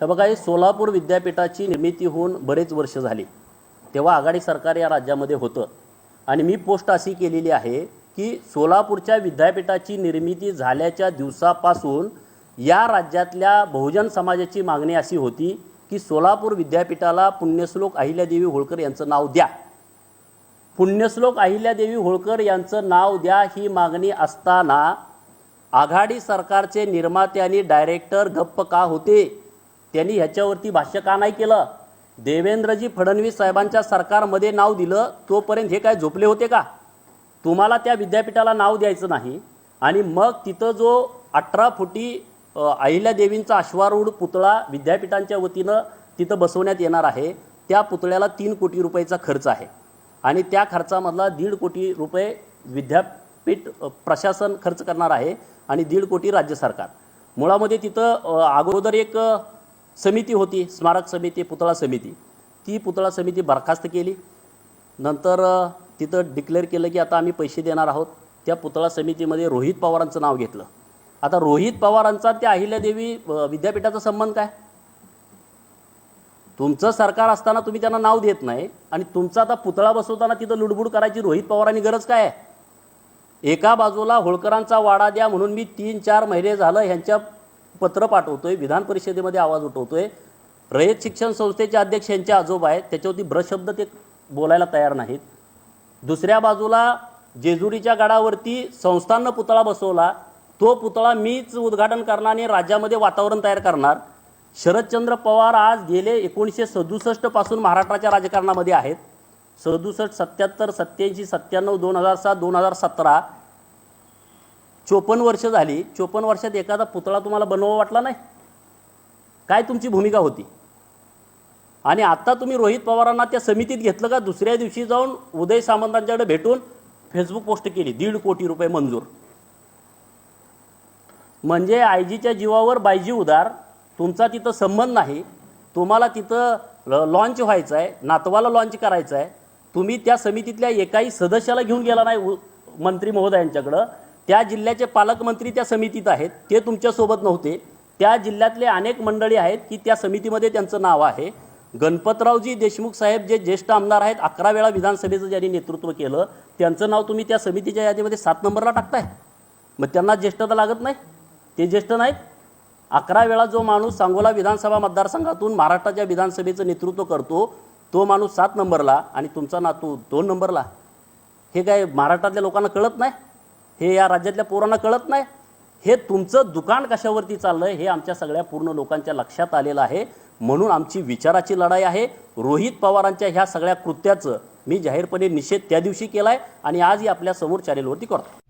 हे बघा हे सोलापूर विद्यापीठाची निर्मिती होऊन बरेच वर्ष झाली. तेव्हा आघाडी सरकार या राज्यामध्ये होतं. आणि मी पोस्ट अशी केलेली आहे की सोलापूरच्या विद्यापीठाची निर्मिती झाल्याच्या दिवसापासून या राज्यातल्या बहुजन समाजाची मागणी अशी होती की सोलापूर विद्यापीठाला पुण्यश्लोक अहिल्यादेवी होळकर यांचं नाव द्या. पुण्यश्लोक अहिल्यादेवी होळकर यांचं नाव द्या ही मागणी असताना आघाडी सरकारचे निर्माते आणि डायरेक्टर गप्प का होते? त्यांनी ह्याच्यावरती भाष्य का नाही केलं? देवेंद्रजी फडणवीस साहेबांच्या सरकारमध्ये नाव दिलं तोपर्यंत हे काय झोपले होते का? तुम्हाला त्या विद्यापीठाला नाव द्यायचं नाही आणि मग तिथं जो अठरा फुटी अहिल्यादेवींचा अश्वारूढ पुतळा विद्यापीठांच्या वतीनं तिथं बसवण्यात येणार आहे त्या पुतळ्याला तीन कोटी रुपयाचा खर्च आहे. आणि त्या खर्चामधला दीड कोटी रुपये विद्यापीठ प्रशासन खर्च करणार आहे आणि दीड कोटी राज्य सरकार. मुळामध्ये तिथं अगोदर एक समिती होती स्मारक समिती पुतळा समिती. ती पुतळा समिती बरखास्त केली. नंतर तिथं डिक्लेअर केलं की आता आम्ही पैसे देणार आहोत. त्या पुतळा समितीमध्ये रोहित पवारांचं नाव घेतलं. आता रोहित पवारांचा त्या अहिल्यादेवी विद्यापीठाचा संबंध काय? तुमचं सरकार असताना तुम्ही त्यांना नाव देत नाही आणि तुमचा आता पुतळा बसवताना तिथं लुडबुड करायची रोहित पवारांनी गरज काय आहे? एका बाजूला होळकरांचा वाडा द्या म्हणून मी तीन चार महिने झालं ह्यांच्या पत्र पाठवतोय विधान परिषदेमध्ये आवाज उठवतोय. रयत शिक्षण संस्थेचे अध्यक्ष यांचे आजोबा आहेत त्याच्यावरती ब्रशब्द ते बोलायला तयार नाहीत. दुसऱ्या बाजूला जेजुरीच्या गडावरती संस्थांनं पुतळा बसवला तो पुतळा मीच उद्घाटन करणार आणि राज्यामध्ये वातावरण तयार करणार. शरदचंद्र पवार आज गेले एकोणीसशे सदुसष्टपासून महाराष्ट्राच्या राजकारणामध्ये आहेत. सदुसष्ट सत्याहत्तर सत्याऐंशी सत्त्याण्णव दोन हजार सात दोन हजार सतरा चोपन्न वर्ष झाली चोपन्न वर्षात एखादा पुतळा तुम्हाला बनवा वाटला नाही? काय तुमची भूमिका होती? आणि आता तुम्ही रोहित पवारांना त्या समितीत घेतलं का? दुसऱ्या दिवशी जाऊन उदय सामंतांच्याकडे भेटून फेसबुक पोस्ट केली दीड कोटी रुपये मंजूर. म्हणजे आयजीच्या जीवावर बायजी उदार तुमचा तिथं संबंध नाही तुम्हाला तिथं लॉन्च व्हायचं आहे नातवाला लॉन्च करायचं आहे तुम्ही त्या समितीतल्या एकाही सदस्याला घेऊन गेला नाही मंत्री महोदयांच्याकडं त्या जिल्ह्याचे पालकमंत्री त्या समितीत आहेत. ते तुमच्यासोबत नव्हते. त्या जिल्ह्यातले अनेक मंडळी आहेत की त्या समितीमध्ये त्यांचं नाव आहे. गणपतरावजी देशमुख साहेब जे ज्येष्ठ आमदार आहेत अकरा वेळा विधानसभेचं ज्यांनी नेतृत्व केलं त्यांचं नाव तुम्ही त्या समितीच्या यादीमध्ये सात नंबरला टाकताय. मग त्यांना ज्येष्ठता लागत नाही. ते ज्येष्ठ नाहीत. अकरा वेळा जो माणूस सांगोला विधानसभा मतदारसंघातून महाराष्ट्राच्या विधानसभेचं नेतृत्व करतो तो माणूस सात नंबरला आणि तुमचा नातू दोन नंबरला. हे काय महाराष्ट्रातल्या लोकांना कळत नाही? हे या राज्यातल्या पोरांना कळत नाही. हे तुमचं दुकान कशावरती चाललंय हे आमच्या सगळ्या पूर्ण लोकांच्या लक्षात आलेलं आहे. म्हणून आमची विचाराची लढाई आहे. रोहित पवारांच्या ह्या सगळ्या कृत्याचं मी जाहीरपणे निषेध त्या दिवशी केला आहे आणि आजही आपल्यासमोर चॅनेलवरती करतो.